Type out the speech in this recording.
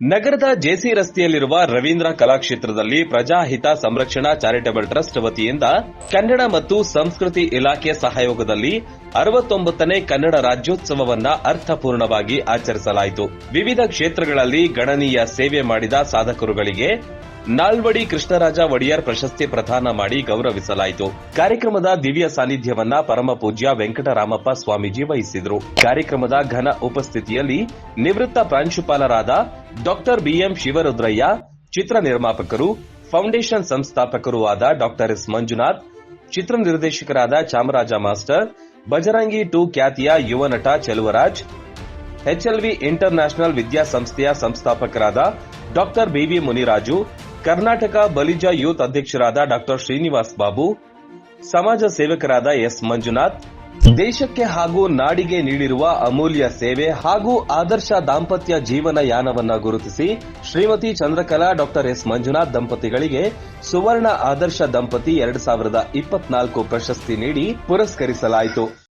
ನಗರದ ಜೆಸಿ ರಸ್ತೆಯಲ್ಲಿರುವ ರವೀಂದ್ರ ಕಲಾಕ್ಷೇತ್ರದಲ್ಲಿ ಪ್ರಜಾಹಿತ ಸಂರಕ್ಷಣಾ ಚಾರಿಟಬಲ್ ಟ್ರಸ್ಟ್ ವತಿಯಿಂದ ಕನ್ನಡ ಮತ್ತು ಸಂಸ್ಕೃತಿ ಇಲಾಖೆ ಸಹಯೋಗದಲ್ಲಿ ಅರವತ್ತೊಂಬತ್ತನೇ ಕನ್ನಡ ರಾಜ್ಯೋತ್ಸವವನ್ನ ಅರ್ಥಪೂರ್ಣವಾಗಿ ಆಚರಿಸಲಾಯಿತು. ವಿವಿಧ ಕ್ಷೇತ್ರಗಳಲ್ಲಿ ಗಣನೀಯ ಸೇವೆ ಮಾಡಿದ ಸಾಧಕರುಗಳಿಗೆ ನಾಲ್ವಡಿ ಕೃಷ್ಣರಾಜ ಒಡೆಯರ್ ಪ್ರಶಸ್ತಿ ಪ್ರದಾನ ಮಾಡಿ ಗೌರವಿಸಲಾಯಿತು. ಕಾರ್ಯಕ್ರಮದ ದಿವ್ಯ ಸಾನ್ನಿಧ್ಯವನ್ನ ಪರಮ ಪೂಜ್ಯ ವೆಂಕಟರಾಮಪ್ಪ ಸ್ವಾಮೀಜಿ ವಹಿಸಿದರು. ಕಾರ್ಯಕ್ರಮದ ಘನ ಉಪಸ್ಥಿತಿಯಲ್ಲಿ ನಿವೃತ್ತ ಪ್ರಾಂಶುಪಾಲರಾದ ಡಾಕ್ಟರ್ ಬಿಎಂ ಶಿವರುದ್ರಯ್ಯ, ಚಿತ್ರ ನಿರ್ಮಾಪಕರು, ಫೌಂಡೇಶನ್ ಸಂಸ್ಥಾಪಕರೂ ಆದ ಡಾಕ್ಟರ್ ಎಸ್ ಮಂಜುನಾಥ್, ಚಿತ್ರ ನಿರ್ದೇಶಕರಾದ ಚಾಮರಾಜ ಮಾಸ್ಟರ್ ಬಜರಂಗಿ ಟು ಖ್ಯಾತಿಯ ಯುವ ನಟ ಚೆಲುವರಾಜ್ ಎಚ್ಎಲ್ವಿ ಇಂಟರ್ ನ್ಯಾಷನಲ್ ವಿದ್ಯಾಸಂಸ್ಥೆಯ ಸಂಸ್ಥಾಪಕರಾದ doctor B V Muniraju, Karnataka Balija youth ಅಧ್ಯಕ್ಷರಾದ ಡಾಕ್ಟರ್ ಶ್ರೀನಿವಾಸ್ ಬಾಬು, ಸಮಾಜ ಸೇವಕರಾದ ಎಸ್ ಮಂಜುನಾಥ್ ದೇಶಕ್ಕೆ ಹಾಗೂ ನಾಡಿಗೆ ನೀಡಿರುವ ಅಮೂಲ್ಯ ಸೇವೆ ಹಾಗೂ ಆದರ್ಶ ದಾಂಪತ್ಯ ಜೀವನ ಯಾನವನ್ನ ಗುರುತಿಸಿ ಶ್ರೀಮತಿ ಚಂದ್ರಕಲಾ ಡಾಕ್ಟರ್ ಎಸ್ ಮಂಜುನಾಥ್ ದಂಪತಿಗಳಿಗೆ ಸುವರ್ಣ ಆದರ್ಶ ದಂಪತಿ ಎರಡು ಸಾವಿರದ ಇಪ್ಪತ್ನಾಲ್ಕು ಪ್ರಶಸ್ತಿ ನೀಡಿ ಪುರಸ್ಕರಿಸಲಾಯಿತು.